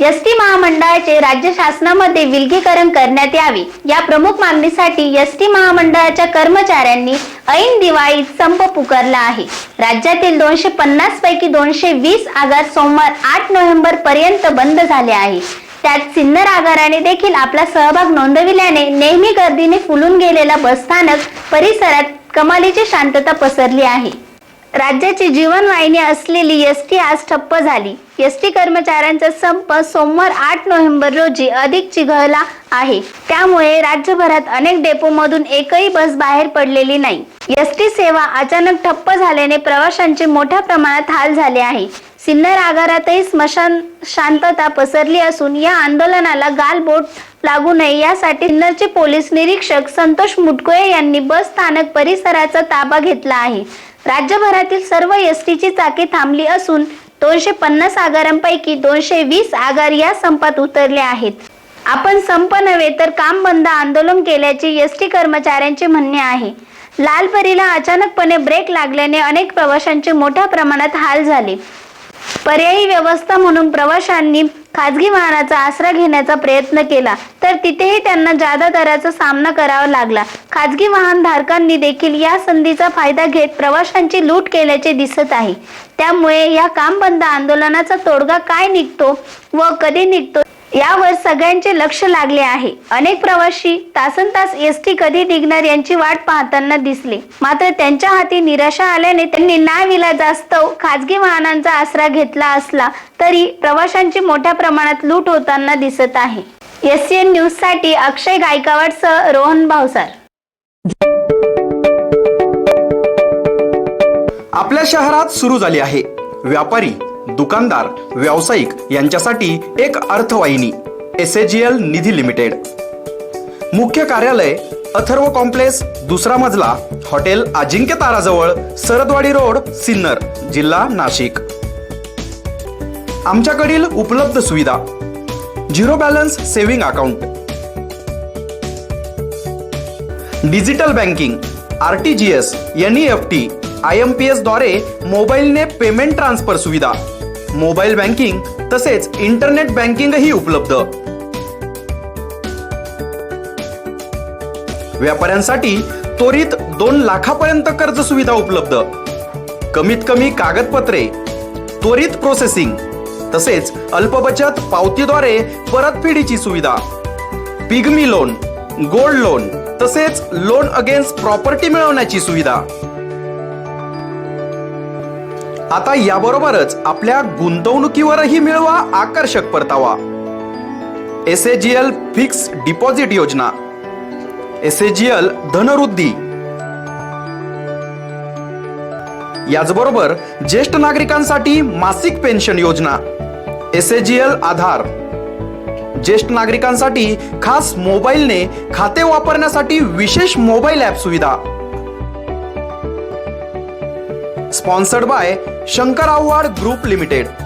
S T महामंडळाचे राज्य शासनामध्ये विलगीकरण करण्यात यावे. या प्रमुख मागणीसाठी एस टी महामंडळाच्या कर्मचाऱ्यांनी ऐन दिवाळीत संप पुकारला आहे. राज्यातील दोनशे पन्नास पैकी दोनशे वीस आगार सोमवार आठ नोव्हेंबर पर्यंत बंद झाले आहे. त्यात सिन्नर आगाराने देखील आपला सहभाग नोंदविल्याने नेहमी गर्दीने फुलून गेलेला बसस्थानक परिसरात कमालीची शांतता पसरली आहे. राज्याची जीवनवाहिनी असलेली एस टी आज ठप्प झाली. एस टी कर्मचाऱ्यांचा संप सोमवार आठ नोव्हेंबर रोजी अधिक चिघळला आहे. त्यामुळे राज्यभरात अनेक डेपोमधून एकही बस बाहेर पडलेली नाही. एस टी सेवा अचानक ठप्प झाल्याने प्रवाशांचे मोठ्या प्रमाणात हाल झाले आहे. सिन्नर आगारातही स्मशान शांतता पसरली असून या आंदोलनाला गालबोट लागू नये यासाठी सिन्नरचे पोलीस निरीक्षक संतोष मुटकोळे यांनी बस स्थानक परिसराचा ताबा घेतला आहे. राज्यभरातील सर्व एस टीची चाके थांबली असून दोनशे पन्नास आगारांपैकी दोनशे वीस आगार या संपात उतरले आहेत. आपण संप नव्हे तर काम बंद आंदोलन केल्याचे एस टी कर्मचाऱ्यांचे म्हणणे आहे. लाल परीला अचानकपणे ब्रेक लागल्याने अनेक प्रवाशांचे मोठ्या प्रमाणात हाल झाले. पर्यायी व्यवस्था म्हणून प्रवाशांनी खाजगी वाहनाचा आसरा घेण्याचा प्रयत्न केला. तर तिथेही त्यांना जादा दराचा सामना करावा लागला. खाजगी वाहन धारकांनी देखील या संधीचा फायदा घेत प्रवाशांची लूट केल्याचे दिसत आहे. त्यामुळे या काम बंद आंदोलनाचा तोडगा काय निघतो व कधी निघतो यावर सगळ्यांचे लक्ष लागले आहे. अनेक प्रवासी तासन तास एस टी कधी निघणार यांची वाट पाहताना दिसले. मात्र त्यांच्या हाती निराशा आल्याने त्यांनी नाविलाजास्तव खाजगी वाहनांचा आसरा घेतला असला तरी प्रवाशांची मोठ्या प्रमाणात लूट होताना दिसत आहे. एस एन न्यूजसाठी अक्षय गायकवाडसह रोहन भावसार आपल्या शहरात सुरू झाली आहे. व्यापारी दुकानदार व्यावसायिक यांच्यासाठी एक अर्थवाहिनी एस एल निधी लिमिटेड. मुख्य कार्यालय अथर्व कॉम्प्लेक्स दुसरा मजला हॉटेल अजिंक्य ताराजवळ सरदवाडी रोड सिन्नर जिल्हा नाशिक. आमच्याकडील उपलब्ध सुविधा zero balance saving account. Digital banking R T G S N E F T I M P एसद्वारे मोबाईलने पेमेंट ट्रान्सफर सुविधा. मोबाईल बँकिंग तसेच इंटरनेट बँकिंगही उपलब्ध. व्यापाऱ्यांसाठी त्वरित दोन लाखापर्यंत कर्ज सुविधा उपलब्ध. कमीत कमी कागदपत्रे त्वरित प्रोसेसिंग तसेच अल्पबचत पावतीद्वारे परतफेडीची सुविधा. पिगमी लोन गोल्ड लोन तसेच लोन अगेन्स्ट प्रॉपर्टी मिळवण्याची सुविधा. आता याबरोबरच आपल्या गुंतवणुकीवरही मिळवा आकर्षक परतावा. एस एल फिक्स डिपॉझिट योजना. S L धनवृद्धी. याचबरोबर ज्येष्ठ नागरिकांसाठी मासिक पेन्शन योजना. S L Aadhaar. ज्येष्ठ नागरिकांसाठी खास मोबाईलने खाते वापरण्यासाठी विशेष मोबाईल ॲप सुविधा. Sponsored by Shankar Awhad group limited